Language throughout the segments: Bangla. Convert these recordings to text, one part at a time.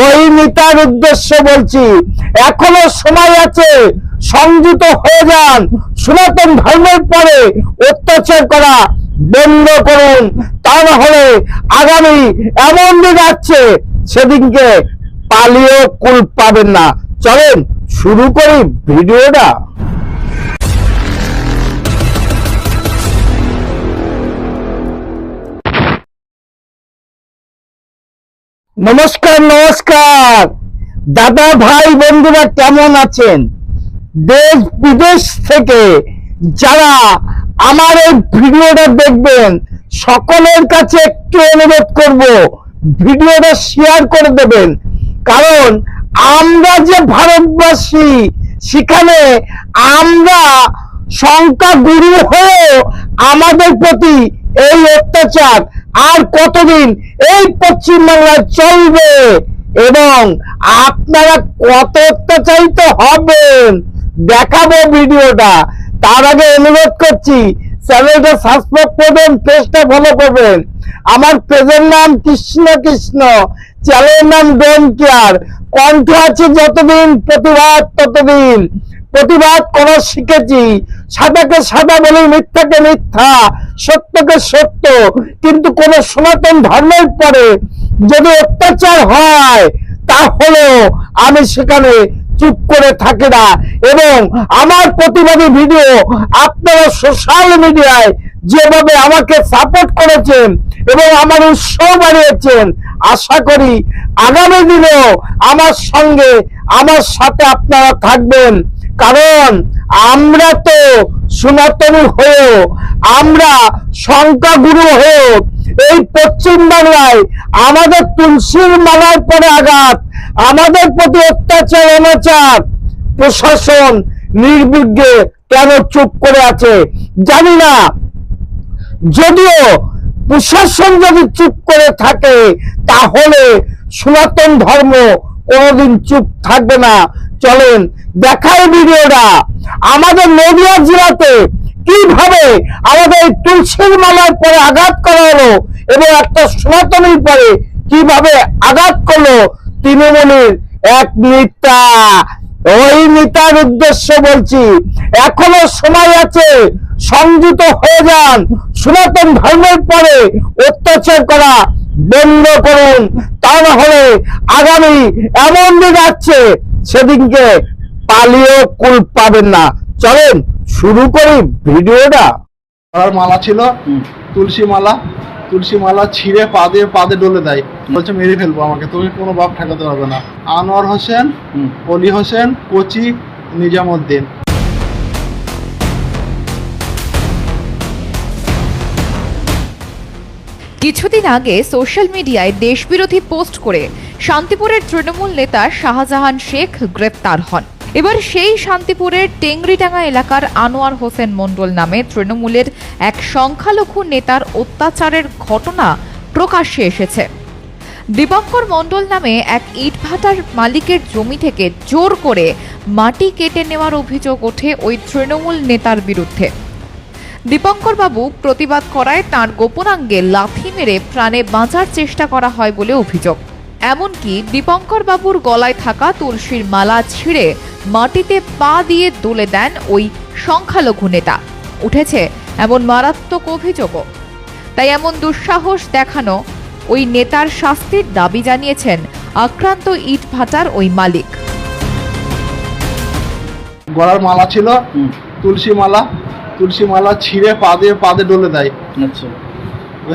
ওই নেতার উদ্দেশ্য বলছি, এখনও সময় আছে সংযুত হয়ে যান, সনাতন ধর্মের পরে অত্যাচার করা বন্ধ করুন। তা না হলে আগামী এমন দিন আসছে, সেদিনকে পালিয়েও কুল পাবেন না। চলেন, শুরু করি ভিডিওটা। নমস্কার নমস্কার। দাদা, ভাই, বন্ধুরা কেমন আছেন? দেশ, বিদেশ থেকে যারা আমার এই ভিডিওটা দেখবেন, সকলের কাছে একটু অনুরোধ করব, ভিডিওটা শেয়ার করে দেবেন। কারণ আমরা যে ভারতবাসী, সেখানে আমরা সংখ্যা গুরু হয়েও আমাদের প্রতি এই অত্যাচার আর কতদিন এই পশ্চিম পশ্চিমবাংলায় চলবে এবং আপনারা কত অত্যাচারিত হবেন? দেখাবো ভিডিওটা। তার আগে অনুরোধ করছি, চ্যানেলটা সাবস্ক্রাইব করবেন পেজটা ফলো করবেন। আমার পেজের নাম কৃষ্ণ কৃষ্ণ চ্যানেলের নাম ডোন কেয়ার কণ্ঠ আছে যতদিন প্রতিবাদ ততদিন। প্রতিবাদ করা শিখেছি। সাদাকে সাদা বলি মিথ্যাকে মিথ্যা, সত্যকে সত্য। কিন্তু কোন সনাতন ধর্মের পরে যদি অত্যাচার হয় তাহলে আমি সেখানে চুপ করে থাকি না। এবং আমার প্রতিবাদী ভিডিও আপনারা সোশ্যাল মিডিয়ায় যেভাবে আমাকে সাপোর্ট করেছেন এবং আমার উৎসাহ বাড়িয়েছেন, আশা করি আগামী দিনেও আমার সঙ্গে, আমার সাথে আপনারা থাকবেন। কারণ আমরা তো সনাতনী হয়েও, আমরা সংখ্যাগুরু হয়েও এই পশ্চিম বাংলায় আমাদের তুলসীর মালার পরে আঘাত, আমাদের প্রতি অত্যাচার, অনাচার, প্রশাসন নির্বিঘ্নে কেন চুপ করে আছে জানি না। যদিও প্রশাসন যদি চুপ করে থাকে, তাহলে সনাতন ধর্ম কোনোদিন চুপ থাকবে না। চলেন দেখাই ভিডিওটা। আমাদের নদিয়া জেলাতে কীভাবে আমাদের তুলসীর মালার পরে আঘাত করা হলো এবং একটা সনাতনীর পরে কীভাবে আঘাত করল, তৃণমূলের এক নেতা। ওই নেতার উদ্দেশ্য বলছি, এখনও সময় আছে সংযুত হয়ে যান, সনাতন ধর্মের পরে অত্যাচার করা বন্ধ করুন। তা না হলে আগামী এমন দিন আসছে, সেদিনকে পালিয়েও কুল পাবেন না। চলেন শুরু করি ভিডিওটা। মালা ছিল তুলসী মালা। তুলসী মালা ছিঁড়ে পা দিয়ে পা দিয়ে ডলে দেয়। বলছে মেরে ফেলব আমাকে তুমি কোনো বাপ ঠেকাতে পারবে না। আনোয়ার হোসেন অলি হোসেন কোচি নিজামুদ্দিন। কিছুদিন আগে সোশ্যাল মিডিয়ায় দেশবিরোধী পোস্ট করে শান্তিপুরের তৃণমূল নেতা শাহজাহান শেখ গ্রেপ্তার হন। এবার সেই শান্তিপুরের টেংরিডাঙ্গা এলাকার আনোয়ার হোসেন মণ্ডল নামে তৃণমূলের এক সংখ্যালঘু নেতার অত্যাচারের ঘটনা প্রকাশ্যে এসেছে। দীপঙ্কর মণ্ডল নামে এক ইটভাটার মালিকের জমি থেকে জোর করে মাটি কেটে নেওয়ার অভিযোগ ওঠে ওই তৃণমূল নেতার বিরুদ্ধে। দীপঙ্কর বাবু প্রতিবাদ করায় তার গোপনাঙ্গে লাথি মেরে প্রাণে বাঁচার চেষ্টা করা হয় বলে অভিযোগ। এমনকি দীপঙ্কর বাবুর গলায় থাকা তুলসীর মালা ছিঁড়ে মাটিতে পা দিয়ে তুলে দেন ওই সংখ্যালঘু নেতা। উঠেছে এমন মারাত্মক অভিযোগও। তাই এমন দুঃসাহস দেখানো ওই নেতার শাস্তির দাবি জানিয়েছেন আক্রান্ত ইট ভাটার ওই মালিক। গলার মালা ছিল তুলসী মালা তুলসী মালা ছিঁড়ে পা দিয়ে পা দিয়ে ডলে দেয়। আচ্ছা।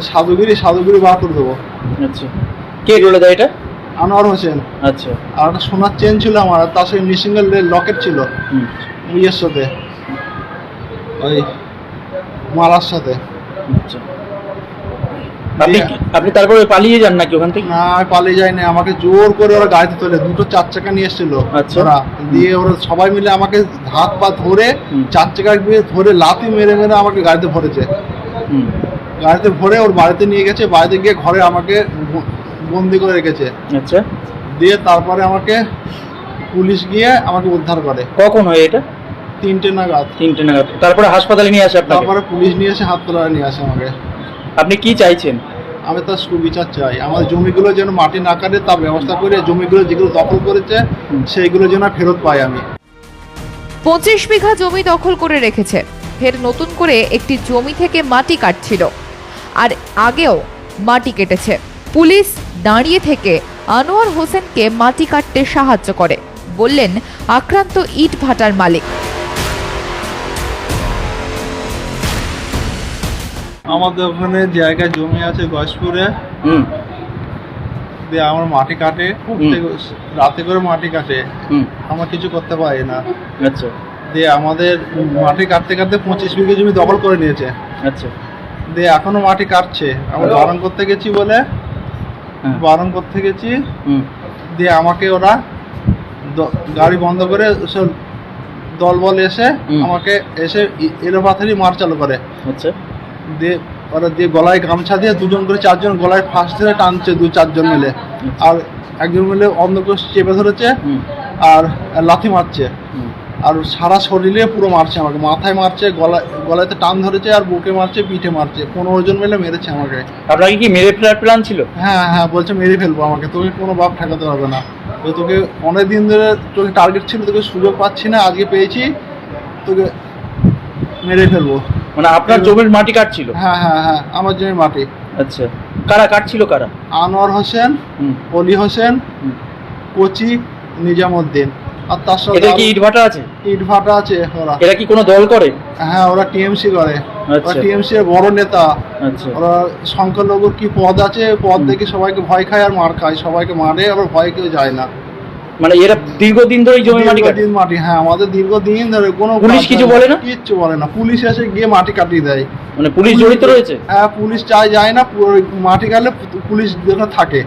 সাধুগিরি সাধুগিরি বার করে দেবো। আচ্ছা। কে ডলে দেয় এটা? আনোয়ার হোসেন। আচ্ছা। আর একটা সোনার চেন ছিল আমার আর তার সঙ্গে নিসিঙ্গেল লকেট ছিল। ইয়ের সাথে। ওই মালার সাথে। আচ্ছা। আপনি আপনি তারপরে পালিয়ে যান নাকি ওখান থেকে? না পালিয়ে যাইনি। আমাকে জোর করে ওরা গাড়িতে তোলে। দুটো চার চাকা নিয়ে এসেছিল আচ্ছা। ওরা। দিয়ে ওরা সবাই মিলে আমাকে হাত পা ধরে চার চাকা ধরে লাথি মেরে মেরে আমাকে গাড়িতে ভরেছে। গাড়িতে ভরে ওর বাড়িতে নিয়ে গেছে। বাড়িতে গিয়ে ঘরে আমাকে বন্দি করে রেখেছে। আচ্ছা। দিয়ে তারপরে আমাকে পুলিশ গিয়ে আমাকে উদ্ধার করে। কখন হয় এটা? তিনটে নাগাদ। তিনটে নাগাদ। তারপরে হাসপাতালে নিয়ে আসে আপনাকে? তারপরে পুলিশ নিয়ে এসে হাত তোলা নিয়ে আসে আমাকে। আপনি কি চাইছেন? আমি তার সুবিচার চাই। আমার জমিগুলো যেন মাটি না কাটে তার ব্যবস্থা করে জমিগুলো যেগুলো দখল করেছে সেইগুলো যেন ফেরত পাই আমি। পঁচিশ বিঘা জমি দখল করে রেখেছে। ফের নতুন করে একটি জমি থেকে মাটি কাটছিল। আর আগেও মাটি কেটেছে। পুলিশ দাঁড়িয়ে থেকে আনোয়ার হোসেনকে মাটি কাটতে সাহায্য করে। বললেন আক্রান্ত ইট ভাটার মালিক। আমাদের ওখানে জায়গায় জমি আছে গজপুরে। দিয়ে আমার মাটি কাটে রাতে করে মাটি কাটে। আমার কিছু করতে পারি না। আচ্ছা। দিয়ে আমাদের মাটি কাটতে কাটতে পঁচিশ বিঘে জমি দখল করে নিয়েছে। আচ্ছা। দিয়ে এখনও মাটি কাটছে। আমরা বারণ করতে গেছি বলে। বারণ করতে গেছি দিয়ে আমাকে ওরা গাড়ি বন্ধ করে দলবল এসে আমাকে এসে ই- এলো পাথারি মার চালু করে। আচ্ছা। দিয়ে ওরা দিয়ে গলায় গামছা দিয়ে দুজন করে চারজন গলায় ফাঁস ধরে টানছে দু চারজন মিলে। আর একজন মিলে অন্ধকোষ চেপে ধরেছে আর লাথি মারছে। আর সারা শরীরে পুরো মারছে আমাকে। মাথায় মারছে গলায় গলাতে টান ধরেছে আর বুকে মারছে পিঠে মারছে। পনেরো জন মিলে মেরেছে আমাকে। আপনাকে কি মেরে ফেলার প্ল্যান ছিল? হ্যাঁ হ্যাঁ বলছে মেরে ফেলব আমাকে। তোকে কোনো বাপ ঠেকাতে হবে না। তো তোকে অনেক দিন ধরে তোকে টার্গেট ছিল তোকে সুযোগ পাচ্ছি না আজকে পেয়েছি তোকে মেরে ফেলব। মানে আপনার জমির মাটি কাটছিল হ্যাঁ হ্যাঁ হ্যাঁ আমার জমির মাটি। আচ্ছা। কারা কাটছিল কারা? আনোয়ার হোসেন অলি হোসেন। কোচি নিজামুদ্দিন। আর তার সাথে এদের কি ইট ভাটা আছে? ইট ভাটা আছে ওরা। এরা কি কোনো দল করে? হ্যাঁ ওরা টিএমসি করে। ওরা আচ্ছা। টিএমসি এর বড় নেতা। আচ্ছা। ওরা সংখ্যালঘুর কি পদ আছে? পদ দেখে সবাইকে ভয় খায় আর মার খায়। সবাইকে মারে আবার ভয় কেউ যায় না। মানে এরা দীর্ঘদিন ধরে জমি মাটি দীর্ঘদিন মাটি হ্যাঁ আমাদের দীর্ঘদিন ধরে কোনো পুলিশ কিছু বলে না? কিচ্ছু বলে না। পুলিশ এসে গিয়ে মাটি কাটিয়ে দেয়। মানে পুলিশ জড়িত রয়েছে? হ্যাঁ পুলিশ চায় যায় না। মাটি কাটলে পুলিশ যেখানে থাকে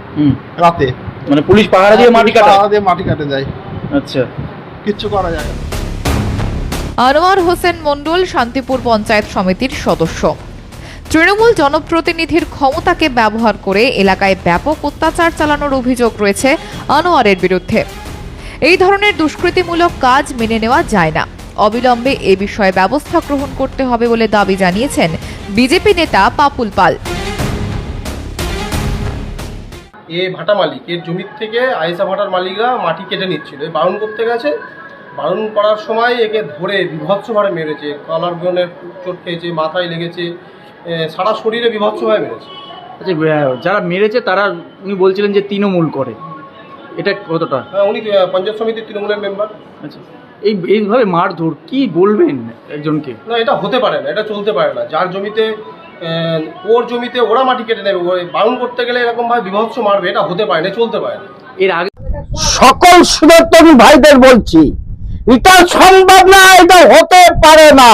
রাতে। মানে পুলিশ পাহারা দিয়ে মাটি কাটে পাহারা দিয়ে মাটি কাটে দেয়। আচ্ছা। কিচ্ছু করা যায় না। আনোয়ার হোসেন মণ্ডল শান্তিপুর পঞ্চায়েত সমিতির সদস্য। তৃণমূল জনপ্রতিনিধির ক্ষমতাকে ব্যবহার করে এলাকায় ব্যাপক অত্যাচার চালানোর অভিযোগ রয়েছে আনোয়ারের বিরুদ্ধে। এই ধরনের দুষ্কৃতিমূলক কাজ মেনে নেওয়া যায় না। অবিলম্বে এ বিষয়ে ব্যবস্থা গ্রহণ করতে হবে বলে দাবি জানিয়েছেন বিজেপি নেতা পাপুল পাল। এ ভাটা মালিক এর জমির থেকে আয়েসা ভাটার মালিকরা মাটি কেটে নিচ্ছিল। বারণ করতে গেছে। বারণ করার সময় একে ধরে বিভৎসভাবে মেরেছে। কলার গনের চোট খেয়েছে মাথায় লেগেছে সারা শরীরে বিভৎসভাবে মেরেছে। আচ্ছা যারা মেরেছে তারা উনি বলছিলেন যে তৃণমূল করে। এটা কতটা? হ্যাঁ উনি পঞ্চায়েত সমিতির তৃণমূলের মেম্বার আচ্ছা এই এইভাবে মারধর কি বলবেন একজনকে? না এটা হতে পারে না এটা চলতে পারে না। যার জমিতে ওর জমিতে ওরা মাটি কেটে নেবে। ও বারণ করতে গেলে এরকমভাবে বিভৎস মারবে এটা হতে পারে না চলতে পারে না। এর আগে সকল সুদর্তনী ভাইদের বলছি এটা সম্ভব না এটা হতে পারে না।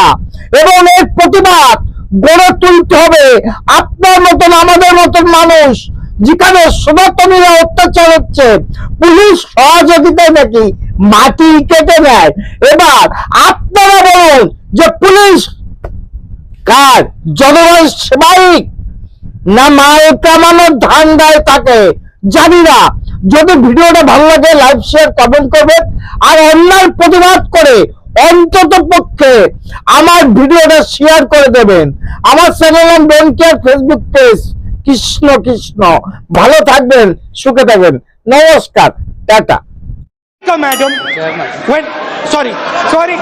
এবং এর প্রতিবাদ গড়ে তুলতে হবে। আপনার মতন আমাদের মতন মানুষ যেখানে সুদর্তনীরা অত্যাচার হচ্ছে পুলিশ সহযোগিতায় নাকি মাটি কেটে নেয়। এবার আপনারা বলুন যে পুলিশ কার? জনগণ সেবায়িক না মায়ের কামানোর ধান্দায় থাকে জানি না। যদি ভিডিওটা ভালো লাগে লাইভ শেয়ার কমেন্ট করবেন। আর অন্যায় প্রতিবাদ করে অন্তত পক্ষে আমার ভিডিওটা শেয়ার করে দেবেন। আমার channel don't care Facebook page Krishna Krishna. ভালো থাকবেন সুখে থাকবেন। নমস্কার টাটা। Madam. Sorry sorry.